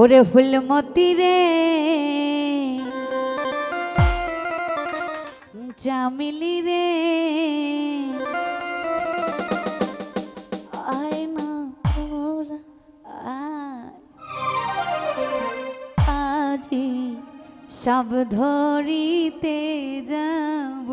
ওরে ফুলমতি রে চামিলি রে সব ধরিতে যাব।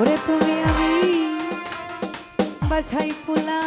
ওরে তুমি আমি বাছাই পোলা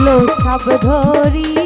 চলো সব ধরি